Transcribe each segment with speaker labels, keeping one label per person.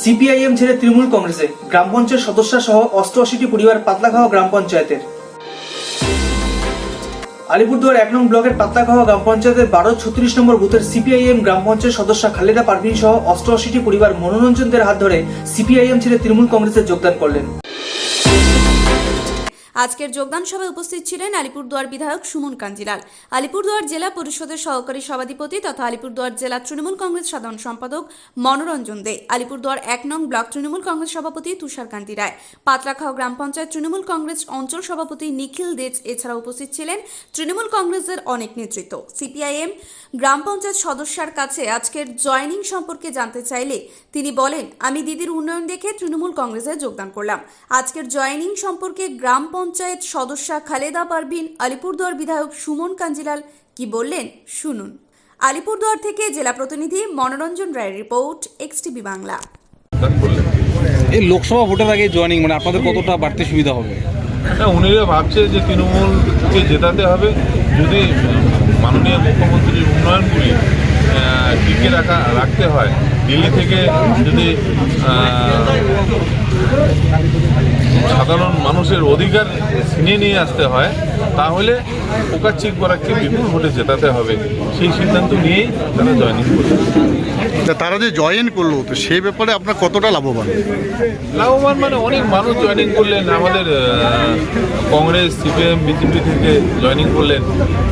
Speaker 1: CPIM ছেড়ে তৃণমূল কংগ্রেসে, গ্রাম পঞ্চায়েত সদস্য সহ অষ্টআশিটি পরিবার পাতলাখাওয়া গ্রাম পঞ্চায়েতের। আলিপুরদুয়ার এক নং ব্লকের পাতলাখাওয়া গ্রাম পঞ্চায়েতের বারো ছত্রিশ নম্বর বুথের সিপিআইএম গ্রাম পঞ্চায়েত সদস্য খালেদা পারভিন সহ অষ্টআশিটি পরিবার মনোরঞ্জনদের হাত ধরে সিপিআইএম ছেড়ে তৃণমূল কংগ্রেসে যোগদান করলেন।
Speaker 2: আজকের যোগদান সভায় উপস্থিত ছিলেন আলিপুরদুয়ার বিধায়ক সুমন কাঞ্জিলাল। আলিপুরদুয়ার জেলা পরিষদের সহকারী সভাধিপতি তথা আলিপুরদুয়ার জেলা তৃণমূল কংগ্রেস সাধারণ সম্পাদক মনোরঞ্জন দে, আলিপুরদুয়ার এক নং ব্লক তৃণমূল কংগ্রেস সভাপতি তুষার কান্তি রায়, পাতলাখাও গ্রাম পঞ্চায়েত তৃণমূল কংগ্রেস অঞ্চল সভাপতি নিখিল দেজ এছাড়া উপস্থিত ছিলেন তৃণমূল কংগ্রেসের অনেক নেতৃত্ব। সিপিআইএম গ্রাম পঞ্চায়েত সদস্যার কাছে আজকের জয়নিং সম্পর্কে জানতে চাইলে তিনি বলেন, আমি দিদির উন্নয়ন দেখে তৃণমূল কংগ্রেসে যোগদান করলাম। আজকের জয়নিং সম্পর্কে গ্রাম পঞ্চায়েত সদস্যা খালেদা পারভিন আলিপুরদুয়ার বিধায়ক সুমন কাঞ্জিলাল কি বললেন শুনুন। আলিপুরদুয়ার থেকে জেলা প্রতিনিধি মনোরঞ্জন রায়ের রিপোর্ট এক্সটিভি বাংলা।
Speaker 3: এই লোকসভা ভোটের আগে জয়েনিং মানে আপনাদের কতটা বাড়তি সুবিধা হবে?
Speaker 4: হ্যাঁ উনিরা ভাবছে যে তৃণমূলকে জেতাতে হবে। যদি মাননীয় মুখ্যমন্ত্রীর উন্নয়নগুলি টিকে রাখা রাখতে হয় দিল্লি থেকে যদি সাধারণ মানুষের অধিকার ছিনিয়ে নিয়ে আসতে হয় তাহলে ওকার চিক বরাককে বিপুল ভোটে জেতাতে হবে সেই সিদ্ধান্ত নিয়েই তারা জয়নিং করবে
Speaker 5: তারা যে জয়েন করল তো সেই ব্যাপারে আপনার কতটা লাভবান?
Speaker 4: লাভবান মানে অনেক মানুষ জয়েনিং করলেন আমাদের কংগ্রেস সিপিএম বিজেপি থেকে জয়েনিং করলেন।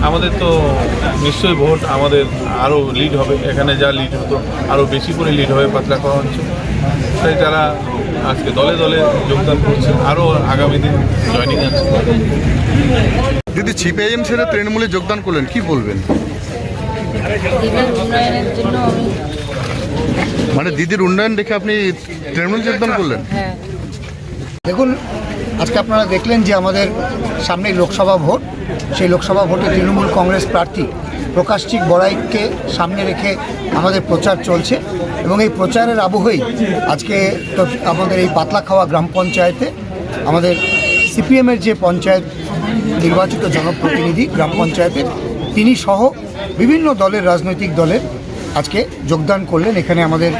Speaker 4: আমাদের তো নিশ্চয়ই ভোট আমাদের আরও লিড হবে এখানে যা লিড হতো আরও বেশি করে লিড হবে পাতলা করা অঞ্চল তাই তারা আজকে দলে দলে যোগদান করছে। আরও আগামী দিন জয়নিং আছে।
Speaker 5: যদি সিপিআইএম ছেড়ে তৃণমূলে যোগদান করলেন কি বলবেন?
Speaker 6: দিদির উন্নয়নের জন্য আমি
Speaker 5: মানে দিদির উন্নয়ন দেখে আপনি তৃণমূল যোগদান করলেন?
Speaker 6: হ্যাঁ
Speaker 7: দেখুন আজকে আপনারা দেখলেন যে আমাদের সামনেই লোকসভা ভোট। সেই লোকসভা ভোটে তৃণমূল কংগ্রেস প্রার্থী প্রকাশ প্রকাশচিক বড়াইকে সামনে রেখে আমাদের প্রচার চলছে এবং এই প্রচারের আবহেই আজকে আমাদের এই পাতলাখাওয়া গ্রাম পঞ্চায়েতে আমাদের সিপিএমের যে পঞ্চায়েত নির্বাচিত জনপ্রতিনিধি গ্রাম পঞ্চায়েতের, তিনি সহ বিভিন্ন দলের রাজনৈতিক দলের আজকে যোগদান করলেন। এখানে আমাদের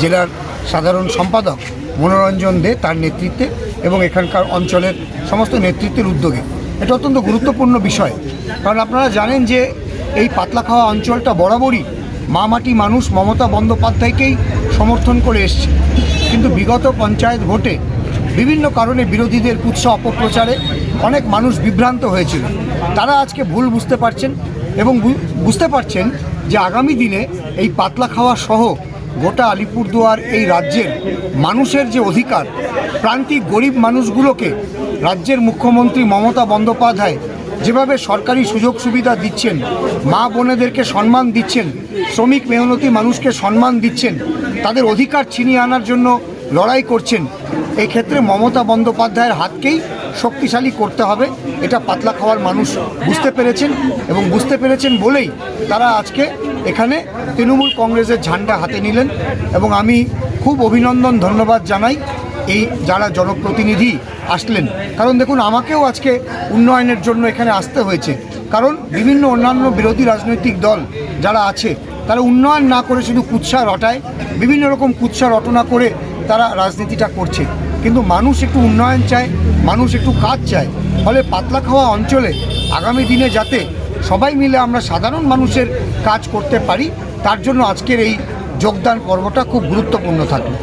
Speaker 7: জেলার সাধারণ সম্পাদক মনোরঞ্জন দে, তার নেতৃত্বে এবং এখানকার অঞ্চলের সমস্ত নেতৃত্বের উদ্যোগে। এটা অত্যন্ত গুরুত্বপূর্ণ বিষয়। কারণ আপনারা জানেন যে এই পাতলাখাওয়া অঞ্চলটা বরাবরই মা মাটি মানুষ মমতা বন্দ্যোপাধ্যায়কেই সমর্থন করে এসছে। কিন্তু বিগত পঞ্চায়েত ভোটে বিভিন্ন কারণে বিরোধীদের কুৎসা অপপ্রচারে অনেক মানুষ বিভ্রান্ত হয়েছিল। তারা আজকে ভুল বুঝতে পারছেন এবং বুঝতে পারছেন যে আগামী দিনে এই পাতলা খাওয়া সহ গোটা আলিপুরদুয়ার এই রাজ্যের মানুষের যে অধিকার প্রান্তিক গরিব মানুষগুলোকে রাজ্যের মুখ্যমন্ত্রী মমতা বন্দ্যোপাধ্যায় যেভাবে সরকারি সুযোগ সুবিধা দিচ্ছেন, মা বোনেদেরকে সম্মান দিচ্ছেন, শ্রমিক মেহনতি মানুষকে সম্মান দিচ্ছেন, তাদের অধিকার ছিনিয়ে আনার জন্য লড়াই করছেন এই ক্ষেত্রে মমতা বন্দ্যোপাধ্যায়ের হাতকেই শক্তিশালী করতে হবে। এটা পাতলা খাওয়ার মানুষ বুঝতে পেরেছেন এবং বুঝতে পেরেছেন বলেই তারা আজকে এখানে তৃণমূল কংগ্রেসের ঝান্ডা হাতে নিলেন এবং আমি খুব অভিনন্দন, ধন্যবাদ জানাই এই যারা জনপ্রতিনিধি আসলেন। কারণ দেখুন, আমাকেও আজকে উন্নয়নের জন্য এখানে আসতে হয়েছে। কারণ বিভিন্ন অন্যান্য বিরোধী রাজনৈতিক দল যারা আছে, তারা উন্নয়ন না করে শুধু কুৎসা রটায়, বিভিন্ন রকম কুৎসা রটনা করে তারা রাজনীতিটা করছে। কিন্তু মানুষ একটু উন্নয়ন চায়, মানুষ একটু কাজ চায়। ফলে পাতলা খাওয়া অঞ্চলে আগামী দিনে যাতে সবাই মিলে আমরা সাধারণ মানুষের কাজ করতে পারি, তার জন্য আজকের এই যোগদান পর্বটা খুব গুরুত্বপূর্ণ থাকবে